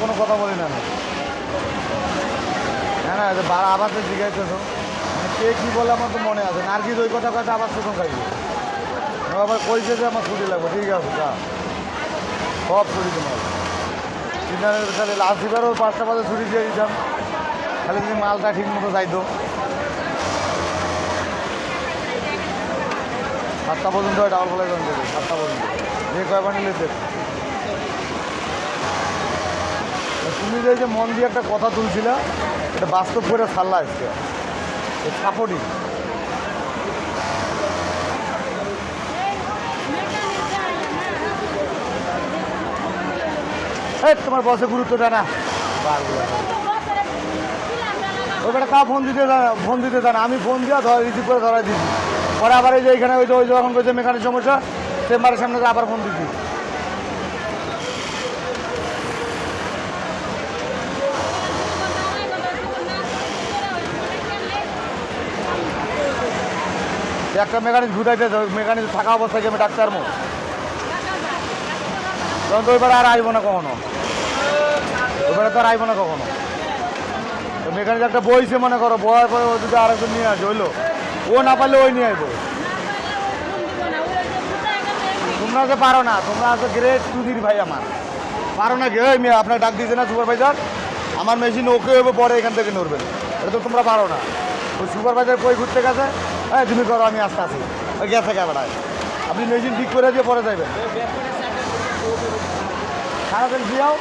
কোনো কথা বলি না। না। না যে আবার তো জিজ্ঞাসা মানে কে কী বলে আমার তো মনে আছে নার্গিস ওই কথা কথা আবার শোষণ খাইবে আবার কইছে যে আমার ছুটি লাগবে। ঠিক আছে, যা। সব ছুটি তোমার। সিদ্ধান্তের খালি লাস্ট এবারও পাঁচটা বাজে ছুটি দিয়ে দিতাম। খালি যদি মালটা ঠিক মতো যাইতো। সাতটা পর্যন্ত ডাবল ফলাই সাতটা পর্যন্ত। যে কয়বার নিলে দেবে তুমি যে মন দিয়ে একটা কথা তুলছিলা, এটা বাস্তব করে ছাড়লা আজকে। সাপোর্টিং তোমার বসে গুরুত্ব দেয় না। ওই বেটা ফোন দিতে ফোন দিতে দেয় আমি ফোন দিয়ে ধর, রিসিভ করে ধরাই দিচ্ছি পরে আবার এই যে এখানে ওই যে, ওই যখন কইছে মেকানিক সমস্যা, চেম্বারের সামনে আবার ফোন দিচ্ছি একটা মেকানিক ঘুরাইতে মেকানিক থাকা অবস্থায় আমি ডাক্তার মো তখন তো ওইবার আর আসব না কখনো। ওইবারে তো আর আসব না কখনো। তো মেকানিক একটা বইছে, মনে করো বয়ার পরে যদি আরেকজন নিয়ে আসে, হইল। ও না পারলে ওই নিয়ে আসব তোমরা যে পারো না, তোমরা আছে গ্রেট সুধীর ভাই আমার। পারো না গে আপনার ডাক দিয়েছে না সুপারভাইজার আমার মেশিন ওকে হবে পরে এখান থেকে নড়বেন এটা তো তোমরা পারো না। ওই সুপারভাইজার কই ঘুরতে গেছে? হ্যাঁ তুমি করো, আমি আস্তে আসি ওই গেছে ক্যামেরায় আপনি মেশিন ঠিক করে দিয়ে পরে যাবেন সারাদিন দিয়াও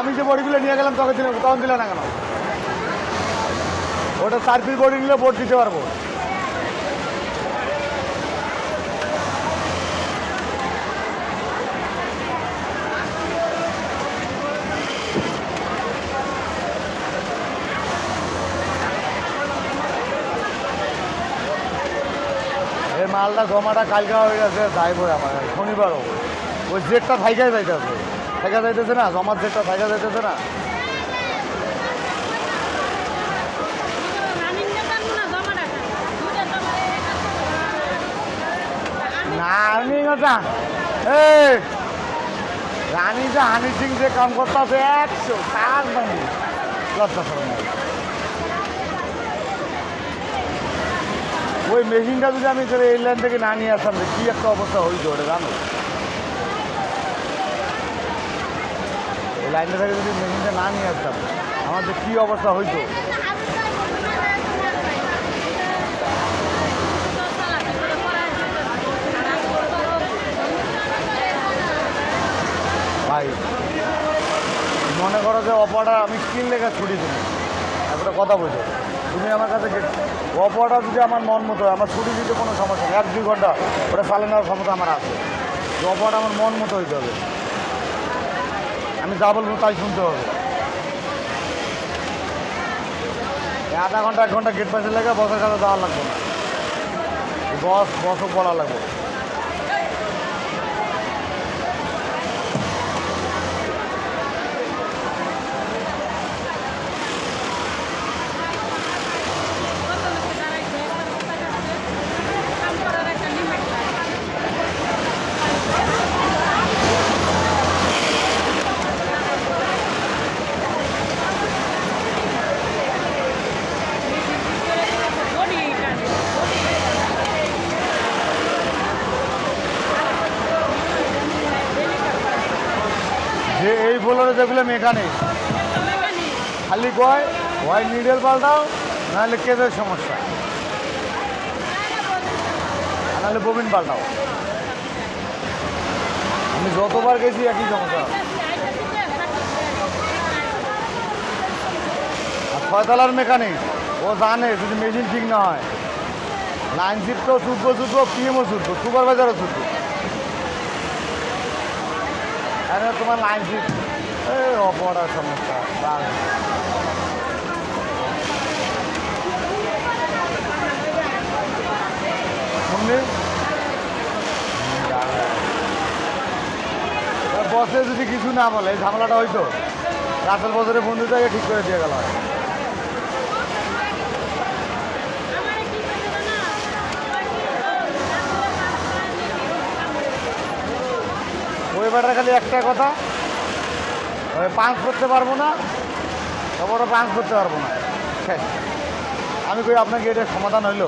আমি যে বডিগুলো নিয়ে গেলাম, তখন তখন দিলে না কেন? ওটা পিস বডি নিলে বোর্ড দিতে পারব। মালটা জমাটা কালকে হয়ে গেছে পরে আমার শনিবারও। ওই জেটটা থাইকাই যাইতেছে। থাইকা যাইতেছে না? জমার জেটটা থাইকা যাইতেছে না? রানী যে হানি সিং যে কাম করতেছে, একশো তার মানে লজ্জা ওই মেশিনটা যদি আমি তোর এই লাইন থেকে না নিয়ে আসতাম কী একটা অবস্থা হয়েছে ওটা জানো? এই লাইনটা থেকে যদি মেশিনটা না নিয়ে আসতাম, আমার যে কী অবস্থা হইতো? ভাই, মনে করো যে অপারটা আমি কিন লেখা ছুটি দিই একটা কথা বলছো তুমি আমার কাছে অপারটা যদি আমার মন মতো আমার ছুটি দিতে কোনো সমস্যা নেই। এক, দুই ঘণ্টা ওটা চালানোর ক্ষমতা আমার আছে। অপারটা আমার মন মতো হইতে হবে। আমি যা বলব তাই শুনতে হবে। আধা ঘণ্টা, এক ঘণ্টা গেট পাশে লেগে বসের কাছে যাওয়া লাগবে না। বস, বসও বলা লাগবে। যে এই বোলারে যেগুলো মেকানিক খালি কয়? হয় নিডেল পাল্টাও? নাহলে কেদের সমস্যা। নাহলে ববিন পাল্টাও। আমি যতবার গেছি একই সমস্যা। ছয়তলার মেকানিক, ও জানে যদি মেশিন ঠিক না হয়। লাইন শিফটও ছুটবো ছুটবো পিএমও ছুটবো সুপারভাইজারও ছুটবো। আরে, তোমার লাইন ফিট অপরার সমস্যা বাস। শুনলি? বসে যদি কিছু না বলে ঝামেলাটা হয়তো রাতের বছরে বন্ধুটাকে ঠিক করে দিয়ে গেল। বেটার খালি একটা কথা পাঞ্চ করতে পারব না তারপরে পাঞ্চ করতে পারব না। আমি কই আপনাকে এটা সমাধান হইল